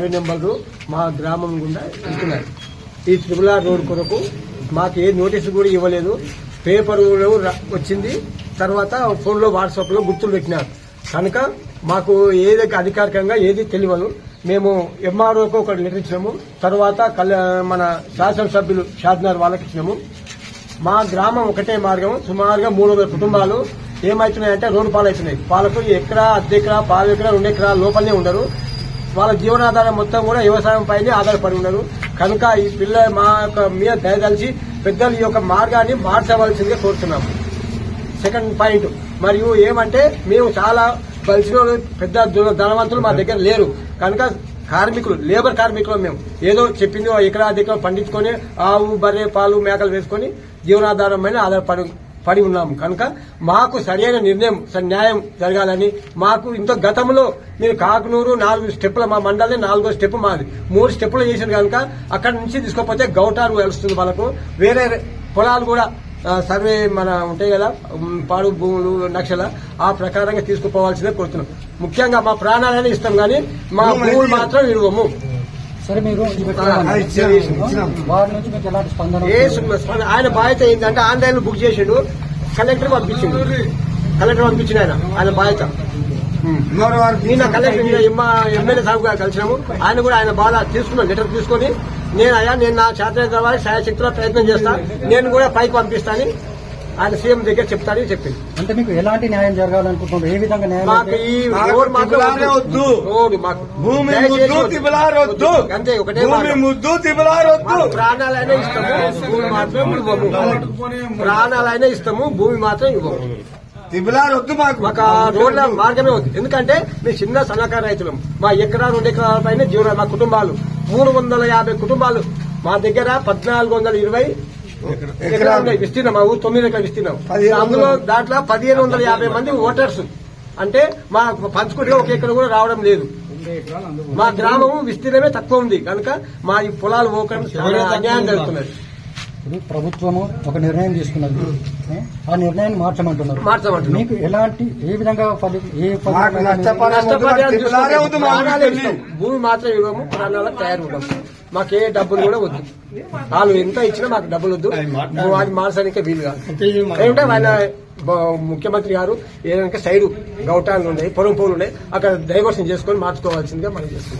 Survey నెంబర్లు మా గ్రామం గుండా వెళ్తున్నాయి ఈ త్రిపుల రోడ్ కొరకు మాకు ఏ నోటీసు కూడా ఇవ్వలేదు. పేపర్ వచ్చింది. తర్వాత ఫోన్లో వాట్సాప్లో గుర్తులు పెట్టినారు. కనుక మాకు ఏది అధికారికంగా ఏది తెలియదు. మేము ఎంఆర్ఓకు ఒక లెటర్ ఇచ్చినాము. తర్వాత మన శాసనసభ్యులు షాద్నార్ వాళ్ళకి ఇచ్చినాము. మా గ్రామం ఒకటే మార్గం. సుమారుగా మూడు వందల కుటుంబాలు ఏమవుతున్నాయంటే రోడ్డు పాలవుతున్నాయి. వాళ్ళకు ఎకరా అర్ధ ఎకరా పాలు ఎకరా రెండు ఎకరా లోపలనే ఉండరు. వాళ్ళ జీవనాధారం మొత్తం కూడా వ్యవసాయం పైనే ఆధారపడి ఉన్నారు కనుక ఈ పిల్ల మా యొక్క మీద దయదలిచి పెద్దలు ఈ యొక్క మార్గాన్ని మార్చవలసిందిగా కోరుతున్నాము. సెకండ్ పాయింట్ మరియు ఏమంటే మేము చాలా కలిసిన వాళ్ళు పెద్ద ధనవంతులు మా దగ్గర లేరు. కనుక కార్మికులు లేబర్ కార్మికులు మేము. ఏదో చెప్పింది ఓ ఎకరా దగ్గర పండించుకొని ఆవు బర్రె పాలు మేకలు వేసుకొని జీవనాధారం పైన ఆధారపడి పడి ఉన్నాము కనుక మాకు సరైన నిర్ణయం న్యాయం జరగాలని మాకు ఇంత గతంలో మీరు కాకునూరు నాలుగు స్టెప్పుల మా మండలి నాలుగో స్టెప్ మాది. మూడు స్టెప్పులు చేసింది కనుక అక్కడ నుంచి తీసుకోకపోతే గౌటారు వెలుస్తుంది వాళ్ళకు వేరే పొలాలు కూడా సర్వే మన ఉంటాయి కదా పాడు భూములు నక్షల ఆ ప్రకారంగా తీసుకుపోవాల్సిందే కోరుతున్నాం. ముఖ్యంగా మా ప్రాణాలనే ఇస్తాం కానీ మా భూములు మాత్రం ఇవ్వము సరే మీరు. వారి నుంచి మీకు ఎలాంటి స్పందన ఆయన బాధ్యత ఏంటంటే ఆన్లైన్లో బుక్ చేసిండు కలెక్టర్ పంపించిండు. కలెక్టర్ పంపించిండు ఆయన ఆయన బాధ్యత. నిన్న కలెక్టర్ ఎమ్మెల్యే సాగు గారు కలిసినాము. ఆయన కూడా ఆయన బాధ తీసుకున్నాను లెటర్ తీసుకొని నేను అయ్యా నేను నా చేతనైన వారి శాయశక్తిలో ప్రయత్నం చేస్తా నేను కూడా పైకి పంపిస్తాను ఆయన సీఎం దగ్గర చెప్తానని చెప్పింది. అంటే మీకు ఎలాంటి న్యాయం జరగాలనుకుంటున్నారు? ఏ విధంగా న్యాయం మాకు అయితే- ఈ మాకు రోడ్ మాత్రం తిబలారే వద్దు. రోడ్ మాకు భూమి దయచేసి ముద్దు వద్దు. తిబలారొద్దు అంతే ఒకటే భూమి మాట. ముద్దు తిబలారొద్దు మాకు ప్రాణాలైనా ఇస్తాము భూమి మాత్రం ఇవ్వము. ప్రాణాలైనా ఇస్తాము భూమి మాత్రం ఇవ్వము. తిబలారొద్దు మాకు. మాకు రోడ్ల మార్గమే ఉంది ఎందుకంటే మేము చిన్న సన్నకారు రైతులం. మా ఎకరా రెండు ఎకరాల పైన జీవన మా కుటుంబాలు. మూడు వందల యాభై కుటుంబాలు. మా దగ్గర పద్నాలుగు వందల ఇరవై ఎకరాలు విస్తీర్ణం. మా ఊరు తొమ్మిది ఎకరాలు విస్తీర్ణం. అందులో దాంట్లో పదిహేను వందల యాభై మంది ఓటర్స్. అంటే మా పంచుకుంటే ఒక ఎకరం కూడా రావడం లేదు. మా గ్రామం విస్తీర్ణమే తక్కువ ఉంది. కనుక మా ఈ పొలాలు పోకడం అన్యాయం జరుగుతున్నది. ఇప్పుడు ప్రభుత్వము ఒక నిర్ణయం తీసుకున్నది? ఆ నిర్ణయాన్ని మార్చమంటున్నారు. మార్చమంటున్నాం. మీకు ఎలాంటి ఏ విధంగా ఏ. భూమి మాత్రం ఇవ్వము ప్రాణాలకు తయారు ఇవ్వము. మాకే డబ్బులు కూడా వద్దు. వాళ్ళు ఎంత ఇచ్చినా మాకు డబ్బులు వద్దు. అది మార్చడానికి వీలు కాదు. ఏంటంటే ఆయన బ- ముఖ్యమంత్రి గారు ఏదంటే సైడు గౌటాలు ఉన్నాయి పొలం పోలు ఉన్నాయి అక్కడ డైవర్షన్ చేసుకొని మార్చుకోవాల్సిందిగా మనం చేస్తున్నాం.